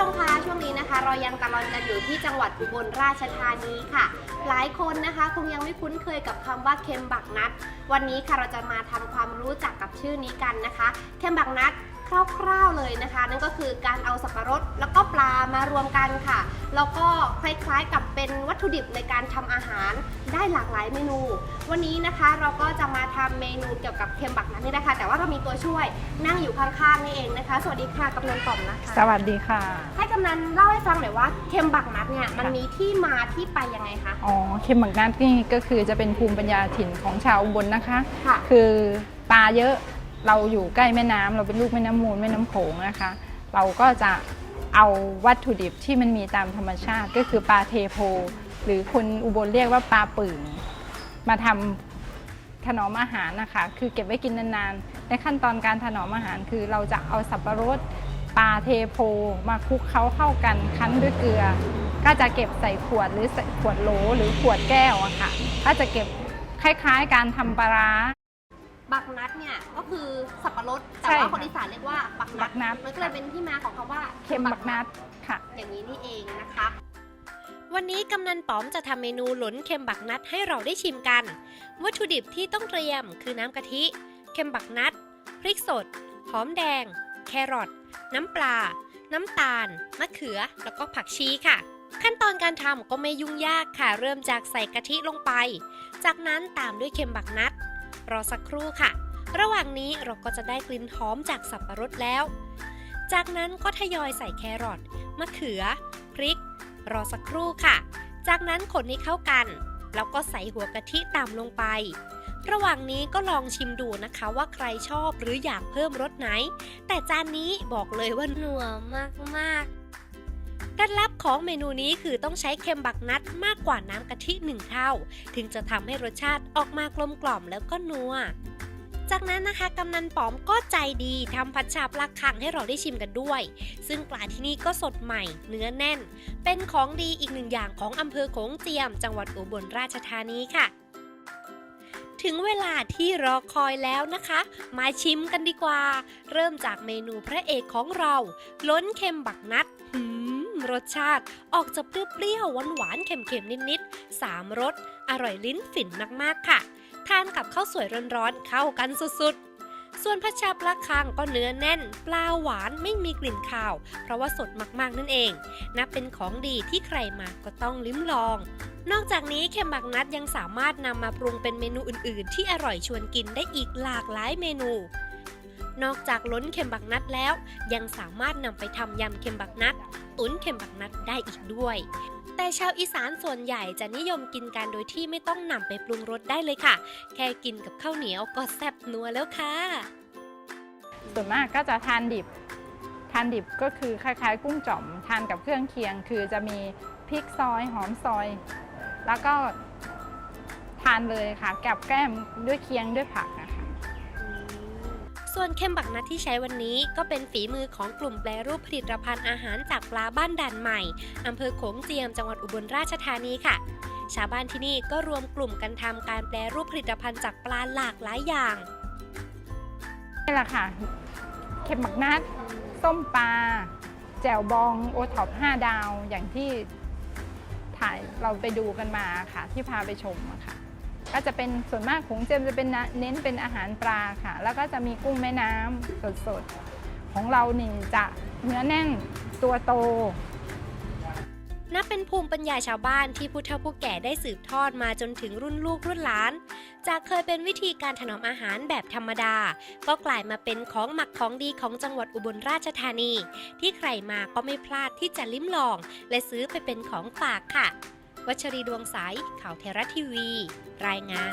ชมคะช่วงนี้นะคะ เรายังตลอดกันอยู่ที่จังหวัดอุบลราชธานีค่ะ หลายคนนะคะคงยังไม่คุ้นเคยกับคำว่าเค็มบักนัด วันนี้ค่ะเราจะมาทำความรู้จักกับชื่อนี้กันนะคะ เค็มบักนัด คร่าวๆเลยนะคะ นั่นก็คือการเอาสับปะรดแล้วก็ปลามารวมกันค่ะ แล้วก็คล้ายๆกับเป็นวัตถุดิบในการทำอาหารได้หลากหลายเมนู วันนี้นะคะเราก็จะมาทำเมนูเกี่ยวกับเค็มบักนัดนี่นะคะ แต่ว่าเรามีตัวช่วยนั่งอยู่ข้างๆนี่เองนะคะ สวัสดีค่ะกำนันต่อมนะคะ สวัสดีค่ะ ให้กำนันเล่าให้ฟังหน่อยว่าเค็มบักนัดเนี่ยมันมีที่มาที่ไปยังไงคะอ๋อเค็มบักนัดนี่ก็คือจะเป็นภูมิปัญญาถิ่นของชาวอุบลนะคะค่ะคือปลาเยอะ เราอยู่ใกล้แม่น้ำเราเป็นลูกแม่น้ำมูลแม่น้ำโขงนะคะ เราก็จะเอาวัตถุดิบที่มันมีตามธรรมชาติ ก็คือปลาเทโพ หรือคนอุบลเรียกว่าปลาปึ่งมาทำถนอมอาหารนะคะ คือเก็บไว้กินนานๆ ในขั้นตอนการถนอมอาหารคือเราจะเอาสับปะรดปลาเทโพมาคลุกเคล้าเข้ากันคั้นด้วยเกลือ ก็จะเก็บใส่ขวดหรือใส่ขวดโหลหรือขวดแก้วอะค่ะ ก็จะเก็บคล้ายๆ การทำปลาร้า บักนัดเนี่ยก็คือสับปะรดแต่ใช่ว่าค่ะคนอีสานเรียกว่าบักนับักนัด มันก็เลยเป็นที่มาของคำว่าเค็มบักนัดค่ะ อย่างนี้นี่เองนะคะ วันนี้กำนันป๋อมจะทำเมนูหลนเค็มบักนัดให้เราได้ชิมกัน วัตถุดิบที่ต้องเตรียมคือน้ำกะทิ เค็มบักนัด พริกสด หอมแดง แครอท น้ำปลา น้ำตาล มะเขือ แล้วก็ผักชีค่ะ ขั้นตอนการทำก็ไม่ยุ่งยากค่ะ เริ่มจากใส่กะทิลงไป จากนั้นตามด้วยเค็มบักนัด รอสักครู่ค่ะ ระหว่างนี้เราก็จะได้กลิ่นหอมจากสับปะรดแล้ว จากนั้นก็ทยอยใส่แครอท มะเขือ พริก รอสักครู่ค่ะ จากนั้นคนให้เข้ากัน แล้วก็ใส่หัวกะทิตามลงไป ระหว่างนี้ก็ลองชิมดูนะคะว่าใครชอบหรืออยากเพิ่มรสไหน แต่จานนี้บอกเลยว่าหนัวมากๆ เคล็ดลับของเมนูนี้คือต้องใช้เค็มบักนัดมากกว่าน้ำกะทิหนึ่งเท่า ถึงจะทำให้รสชาติออกมากลมกล่อมแล้วก็นัว จากนั้นนะคะกำนันป๋อมก็ใจดีทำผัดฉาปลาคังให้เราได้ชิมกันด้วย ซึ่งปลาที่นี่ก็สดใหม่ เนื้อแน่น เป็นของดีอีกหนึ่งอย่างของอำเภอโขงเจียม จังหวัดอุบลราชธานีค่ะถึงเวลาที่รอคอยแล้วนะคะ มาชิมกันดีกว่า เริ่มจากเมนูพระเอกของเรา ล้นเค็มบักนัดหื รสชาติ ออกจะเปรี้ยวๆหวานๆเค็มๆนิดๆสามรสอร่อยลิ้นฝิ่นมากๆค่ะ ทานกับข้าวสวยร้อนๆเข้ากันสุดๆส่วนผัดชาปลาคังก็เนื้อแน่น ปลาหวานไม่มีกลิ่นคาว เพราะว่าสดมากๆนั่นเอง นับเป็นของดีที่ใครมาก็ต้องลิ้มลอง นอกจากนี้เค็มบักนัดยังสามารถนำมาปรุงเป็นเมนูอื่นๆ ที่อร่อยชวนกินได้อีกหลากหลายเมนู นอกจากล้นเค็มบักนัดแล้ว ยังสามารถนำไปทำยำเค็มบักนัด ตุ๋นเค็มบักนัดได้อีกด้วย แต่ชาวอีสานส่วนใหญ่จะนิยมกินกันโดยที่ไม่ต้องนำไปปรุงรสได้เลยค่ะ แค่กินกับข้าวเหนียวก็แซ่บนัวแล้วค่ะส่วนมากก็จะทานดิบ ทานดิบก็คือคล้ายๆ กุ้งจ่อมทานกับเครื่องเคียง คือจะมีพริกซอยหอมซอย แล้วก็ทานเลยค่ะกับแก้มด้วยเคียงด้วยผัก ส่วนเค็มบักนัดที่ใช้วันนี้ก็เป็นฝีมือของกลุ่มแปรรูปผลิตภัณฑ์อาหารจากปลาบ้านด่านใหม่อำเภอโขงเจียมจังหวัดอุบลราชธานีค่ะ ชาวบ้านที่นี่ก็รวมกลุ่มกันทำการแปรรูปผลิตภัณฑ์จากปลาหลากหลายอย่างนี่แหละค่ะ เค็มบักนัดส้มปลาแจ่วบองโอท็อป5ดาวอย่างที่ถ่ายเราไปดูกันมาค่ะ ที่พาไปชมค่ะ ก็จะเป็นส่วนมากของเจมจะเป็นเน้นเป็นอาหารปลาค่ะ แล้วก็จะมีกุ้งแม่น้ำสดๆ ของเรานี่จะเนื้อแน่นตัวโตนับเป็นภูมิปัญญาชาวบ้านที่ผู้เฒ่าผู้แก่ได้สืบทอดมาจนถึงรุ่นลูกรุ่นหลาน จากเคยเป็นวิธีการถนอมอาหารแบบธรรมดา ก็กลายมาเป็นของหมักของดีของจังหวัดอุบลราชธานี ที่ใครมาก็ไม่พลาดที่จะลิ้มลอง และซื้อไปเป็นของฝากค่ะ ชรีดวงใส ข่าวเทราทีวี รายงาน